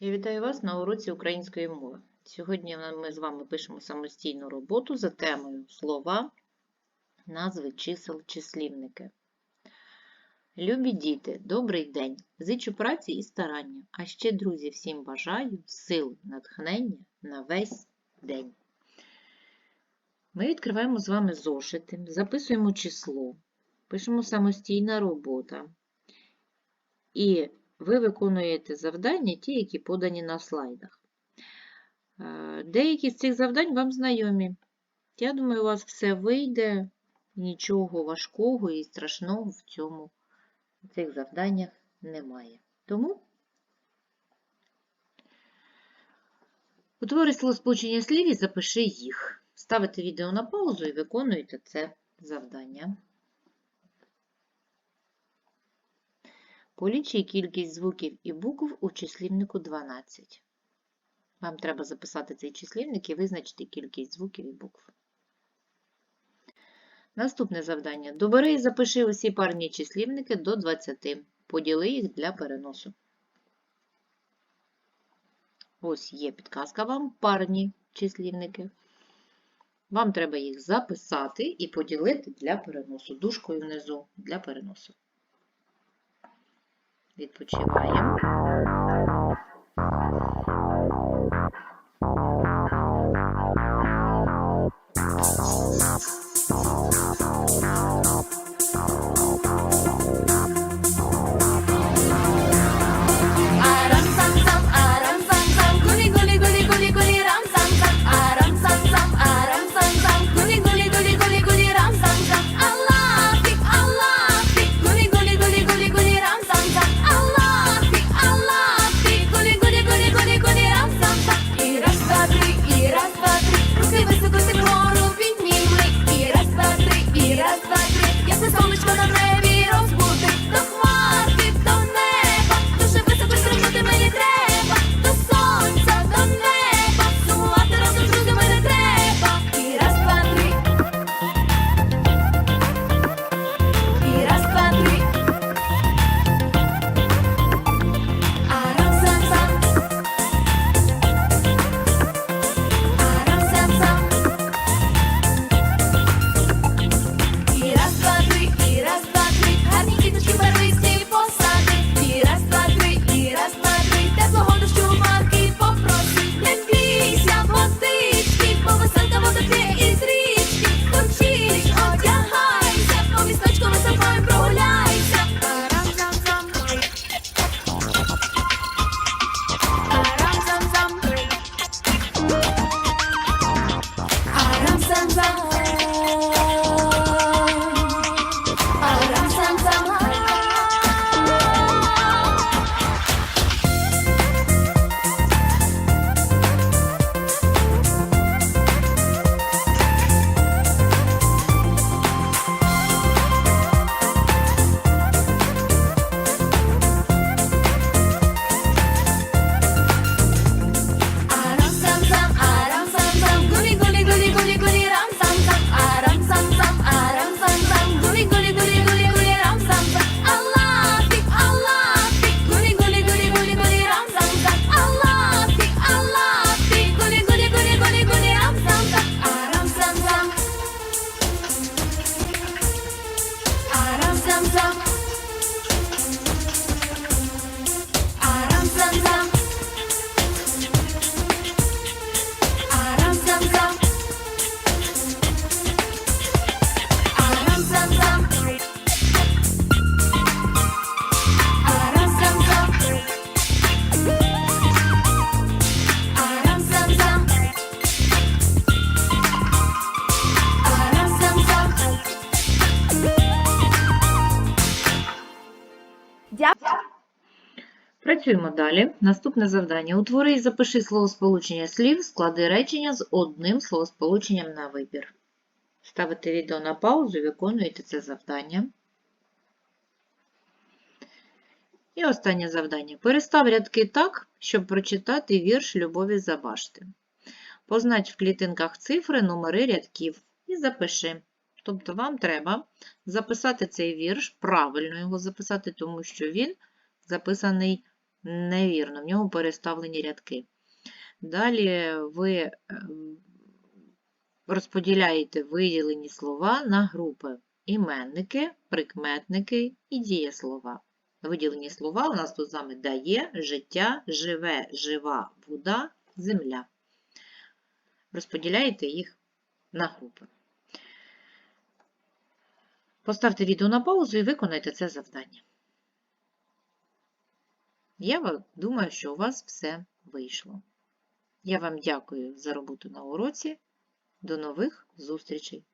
Я вітаю вас на уроці української мови. Сьогодні ми з вами пишемо самостійну роботу за темою слова, назви чисел, числівники. Любі діти, добрий день! Зичу праці і старання, а ще, друзі, всім бажаю сил, натхнення на весь день. Ми відкриваємо з вами зошити, записуємо число, пишемо самостійна робота. І ви виконуєте завдання, ті, які подані на слайдах. Е, Деякі з цих завдань вам знайомі. Я думаю, у вас все вийде, нічого важкого і страшного в цьому в цих завданнях немає. Тому утвори словосполучення слів і запиши їх. Ставите відео на паузу і виконуєте це завдання. Полічи кількість звуків і букв у числівнику 12. Вам треба записати цей числівник і визначити кількість звуків і букв. Наступне завдання. Добери і запиши усі парні числівники до 20. Поділи їх для переносу. Ось є підказка вам парні числівники. Вам треба їх записати і поділити для переносу. Дужкою внизу для переносу. Відпочиваємо. Працюємо далі. Наступне завдання. Утвори і запиши словосполучення слів, склади речення з одним словосполученням на вибір. Ставите відео на паузу і виконуєте це завдання. І останнє завдання. Перестав рядки так, щоб прочитати вірш Любові Забашти. Познач в клітинках цифри, номери рядків і запиши. Тобто вам треба записати цей вірш, правильно його записати, тому що він записаний Невірно, в нього переставлені рядки. Далі ви ем, розподіляєте виділені слова на групи іменники, прикметники і дієслова. Виділені слова у нас тут з дає, життя, живе, жива, вода, земля. Розподіляєте їх на групи. Поставте відео на паузу і виконайте це завдання. Я думаю, що у вас все вийшло. Я вам дякую за роботу на уроці. До нових зустрічей!